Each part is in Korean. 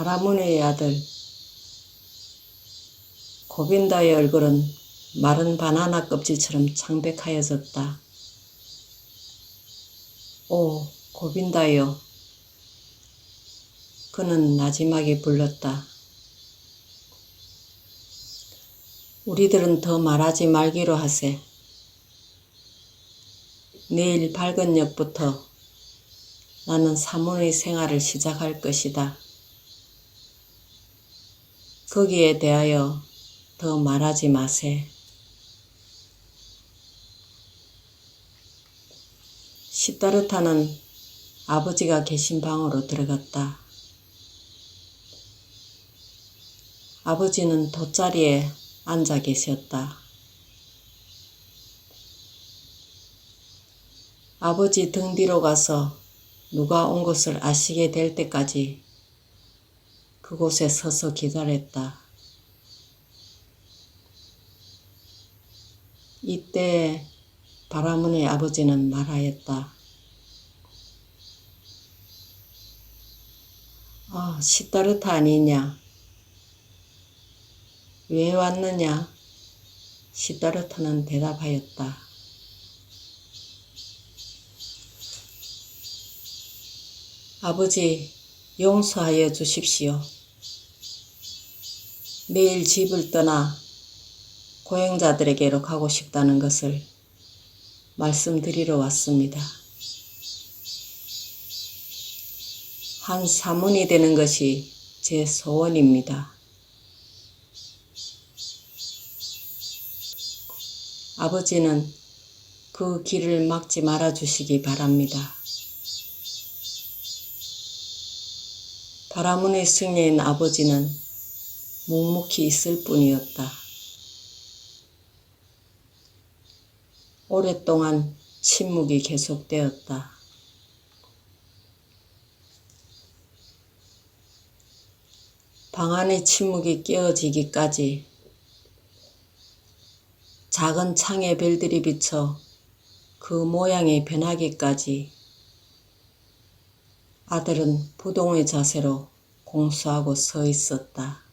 바라문의 아들 고빈다의 얼굴은 마른 바나나 껍질처럼 창백하여졌다. 오, 고빈다여. 그는 나지막이 불렀다. 우리들은 더 말하지 말기로 하세. 내일 밝은 역부터 나는 사문의 생활을 시작할 것이다. 거기에 대하여 더 말하지 마세. 시타르타는 아버지가 계신 방으로 들어갔다. 아버지는 돗자리에 앉아 계셨다. 아버지 등 뒤로 가서 누가 온 것을 아시게 될 때까지 그곳에 서서 기다렸다. 이때 바라문의 아버지는 말하였다. 아, 시타르타 아니냐? 왜 왔느냐? 시타르타는 대답하였다. 아버지, 용서하여 주십시오. 내일 집을 떠나 고행자들에게로 가고 싶다는 것을 말씀드리러 왔습니다. 한 사문이 되는 것이 제 소원입니다. 아버지는 그 길을 막지 말아 주시기 바랍니다. 바라문의 승려인 아버지는 묵묵히 있을 뿐이었다. 오랫동안 침묵이 계속되었다. 방 안의 침묵이 깨어지기까지 작은 창에 별들이 비쳐 그 모양이 변하기까지 아들은 부동의 자세로 공수하고 서 있었다.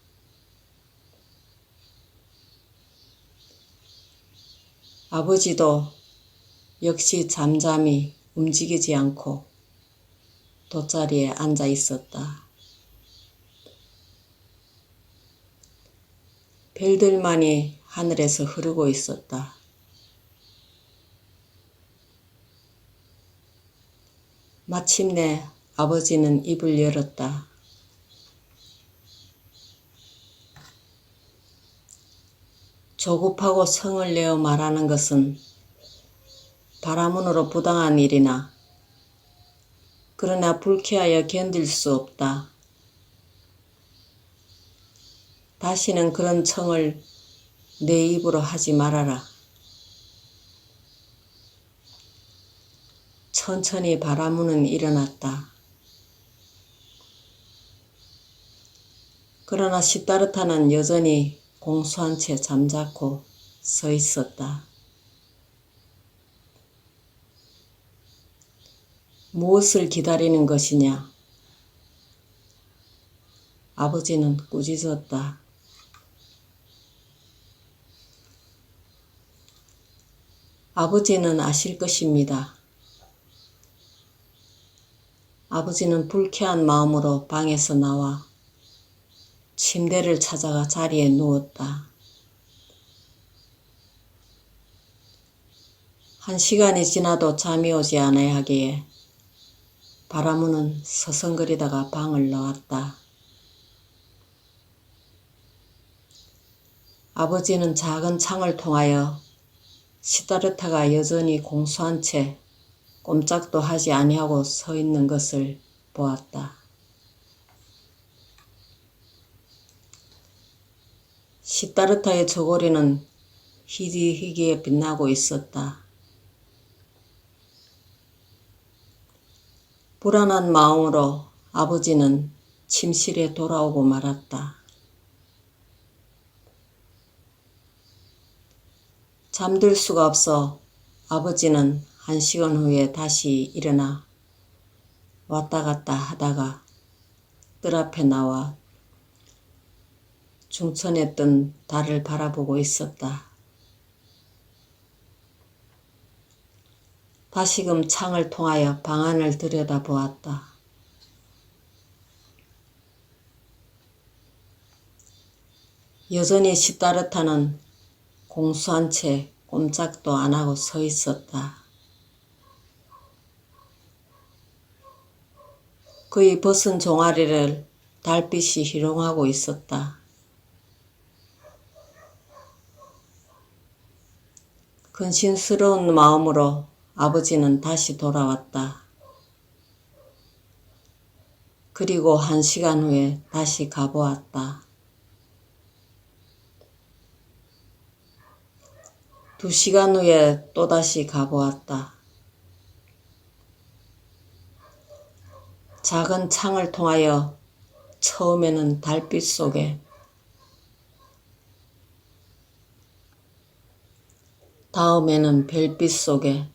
아버지도 역시 잠잠히 움직이지 않고 돗자리에 앉아 있었다. 별들만이 하늘에서 흐르고 있었다. 마침내 아버지는 입을 열었다. 조급하고 성을 내어 말하는 것은 바라문으로 부당한 일이나 그러나 불쾌하여 견딜 수 없다. 다시는 그런 청을 내 입으로 하지 말아라. 천천히 바라문은 일어났다. 그러나 시타르타는 여전히 공수한 채 잠자코 서 있었다. 무엇을 기다리는 것이냐? 아버지는 꾸짖었다. 아버지는 아실 것입니다. 아버지는 불쾌한 마음으로 방에서 나와 침대를 찾아가 자리에 누웠다. 한 시간이 지나도 잠이 오지 않아야 하기에 바라문은 서성거리다가 방을 나왔다. 아버지는 작은 창을 통하여 시다르타가 여전히 공수한 채 꼼짝도 하지 아니하고 서 있는 것을 보았다. 시다르타의 저고리는 희디희기에 빛나고 있었다. 불안한 마음으로 아버지는 침실에 돌아오고 말았다. 잠들 수가 없어 아버지는 한 시간 후에 다시 일어나 왔다 갔다 하다가 뜰 앞에 나와 중천에 뜬 달을 바라보고 있었다. 다시금 창을 통하여 방 안을 들여다보았다. 여전히 시따르타는 공수한 채 꼼짝도 안 하고 서 있었다. 그의 벗은 종아리를 달빛이 희롱하고 있었다. 근심스러운 마음으로 아버지는 다시 돌아왔다. 그리고 한 시간 후에 다시 가보았다. 두 시간 후에 또다시 가보았다. 작은 창을 통하여 처음에는 달빛 속에 다음에는 별빛 속에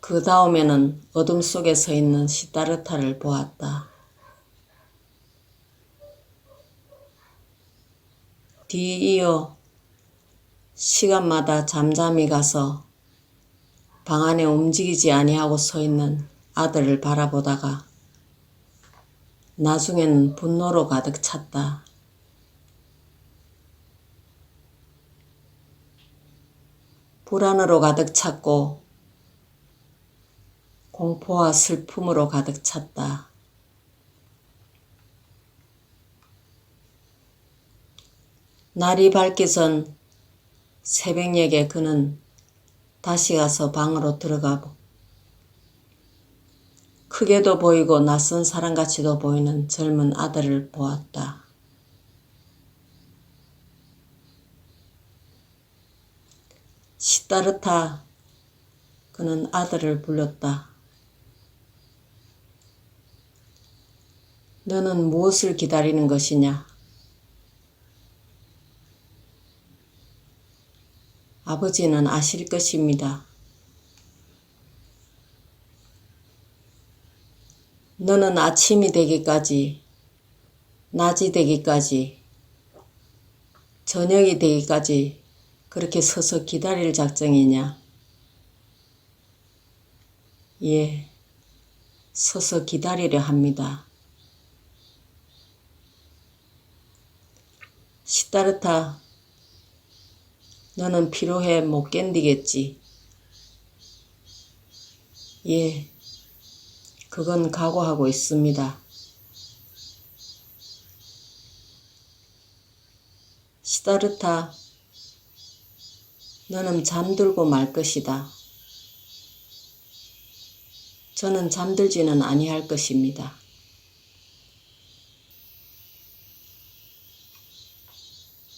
그 다음에는 어둠 속에 서 있는 시다르타를 보았다. 뒤이어 시간마다 잠잠히 가서 방 안에 움직이지 아니하고 서 있는 아들을 바라보다가 나중에는 분노로 가득 찼다. 불안으로 가득 찼고 공포와 슬픔으로 가득 찼다. 날이 밝기 전 새벽녘에 그는 다시 가서 방으로 들어가고 크게도 보이고 낯선 사람같이도 보이는 젊은 아들을 보았다. 시따르타 그는 아들을 불렀다. 너는 무엇을 기다리는 것이냐? 아버지는 아실 것입니다. 너는 아침이 되기까지, 낮이 되기까지, 저녁이 되기까지 그렇게 서서 기다릴 작정이냐? 예, 서서 기다리려 합니다. 시따르타, 너는 피로해 못 견디겠지. 예, 그건 각오하고 있습니다. 시다르타, 너는 잠들고 말 것이다. 저는 잠들지는 아니할 것입니다.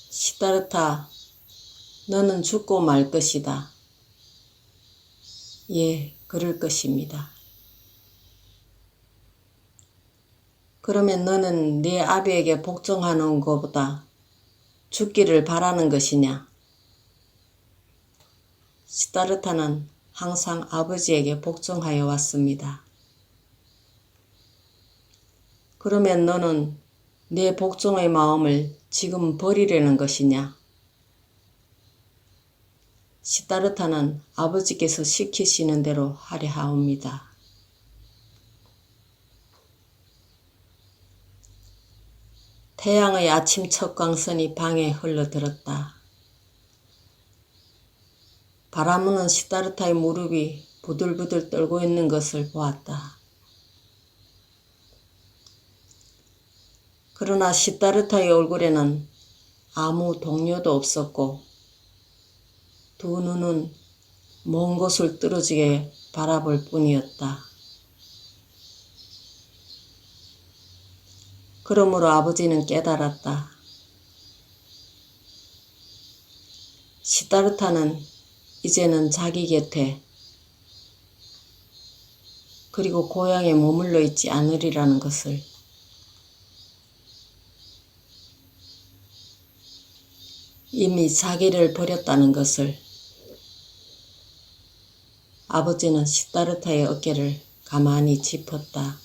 시다르타, 너는 죽고 말 것이다. 예, 그럴 것입니다. 그러면 너는 네 아비에게 복종하는 것보다 죽기를 바라는 것이냐? 시다르타는 항상 아버지에게 복종하여 왔습니다. 그러면 너는 네 복종의 마음을 지금 버리려는 것이냐? 시다르타는 아버지께서 시키시는 대로 하려 하옵니다. 태양의 아침 첫 광선이 방에 흘러들었다. 바라무는 시다르타의 무릎이 부들부들 떨고 있는 것을 보았다. 그러나 시다르타의 얼굴에는 아무 동료도 없었고 두 눈은 먼 곳을 뚫어지게 바라볼 뿐이었다. 그러므로 아버지는 깨달았다. 시다르타는 이제는 자기 곁에 그리고 고향에 머물러 있지 않으리라는 것을 이미 자기를 버렸다는 것을 아버지는 시다르타의 어깨를 가만히 짚었다.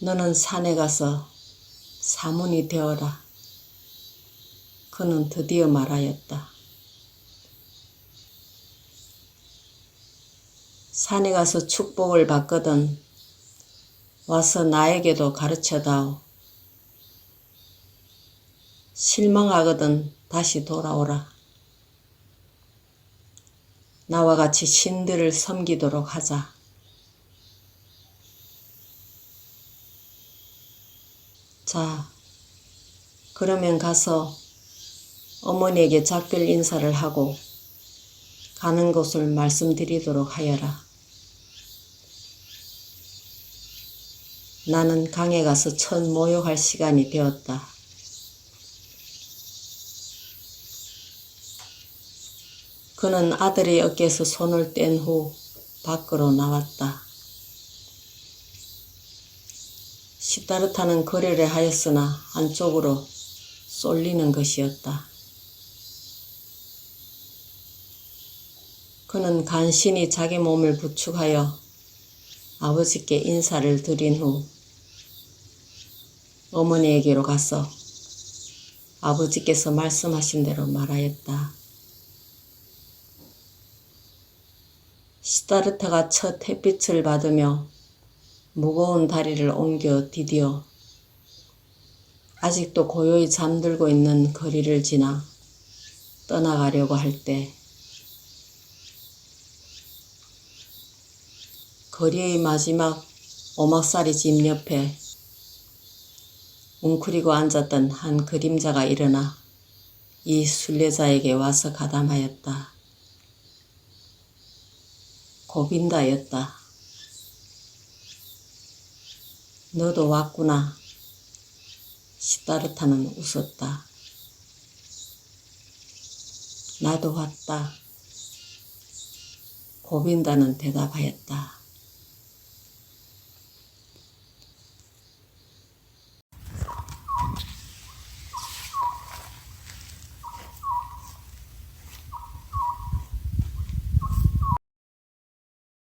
너는 산에 가서 사문이 되어라. 그는 드디어 말하였다. 산에 가서 축복을 받거든 와서 나에게도 가르쳐다오. 실망하거든 다시 돌아오라. 나와 같이 신들을 섬기도록 하자. 자, 그러면 가서 어머니에게 작별 인사를 하고 가는 곳을 말씀드리도록 하여라. 나는 강에 가서 첫 모욕할 시간이 되었다. 그는 아들의 어깨에서 손을 뗀 후 밖으로 나왔다. 시다르타는 거래를 하였으나 한쪽으로 쏠리는 것이었다. 그는 간신히 자기 몸을 부축하여 아버지께 인사를 드린 후 어머니에게로 가서 아버지께서 말씀하신 대로 말하였다. 시다르타가 첫 햇빛을 받으며 무거운 다리를 옮겨 디디어 아직도 고요히 잠들고 있는 거리를 지나 떠나가려고 할 때 거리의 마지막 오막살이 집 옆에 웅크리고 앉았던 한 그림자가 일어나 이 순례자에게 와서 가담하였다. 고빈다였다. 너도 왔구나. 시다르타는 웃었다. 나도 왔다. 고빈다는 대답하였다.